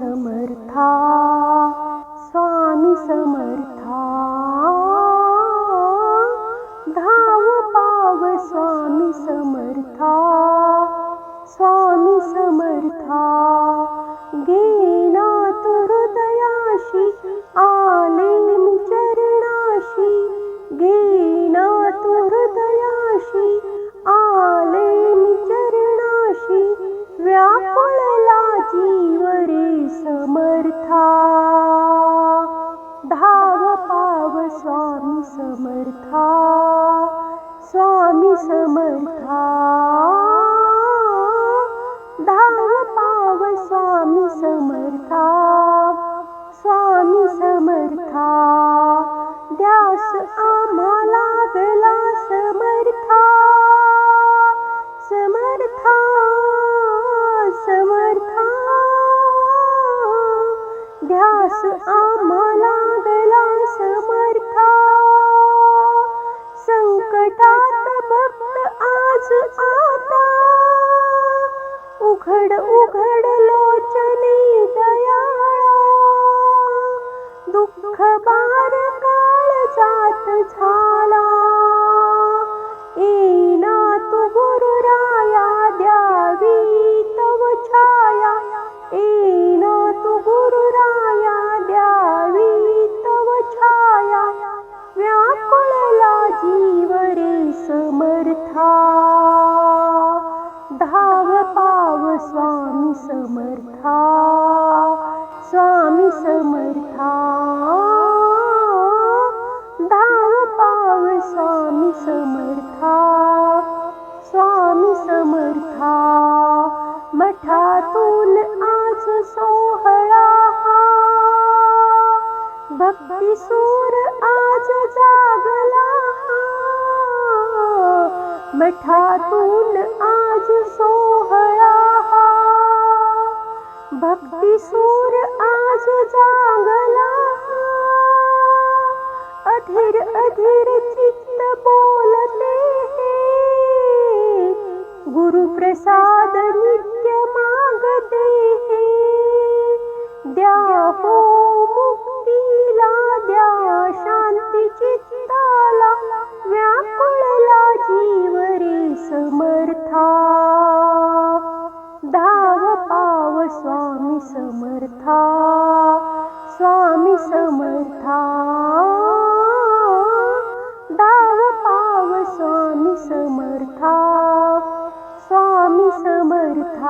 समर्था। स्वामी समर्था। धाव पाव स्वामी समर्था। स्वामी समर्था। गेना समर्था धाव पाव स्वामी समर्था। स्वामी समर्था। द्यास आम्हाला गला समर्था। समर्था समर्था। ध्यास आम्हाला आता उघड उघड लोचने स्वामी समर्था स्वामी समर्था। धाव पाव स्वामी समर्था स्वामी समर्था। मठातून आज सोहळा भक्ती सूर आज जागला मठातून आज सोहळा सूर आज जागला। अधीर अधीर चित्त बोलते गुरु प्रसाद नित्य मागते हे। द्या हो स्वामी समर्था स्वामी समर्था. धाव पाव स्वामी समर्था स्वामी समर्था.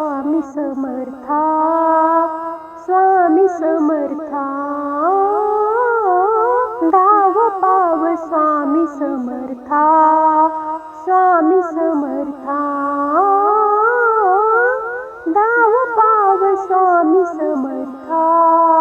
स्वामी समर्था स्वामी समर्था. धाव पाव स्वामी समर्था स्वामी समर्था. धाव पाव स्वामी समर्था.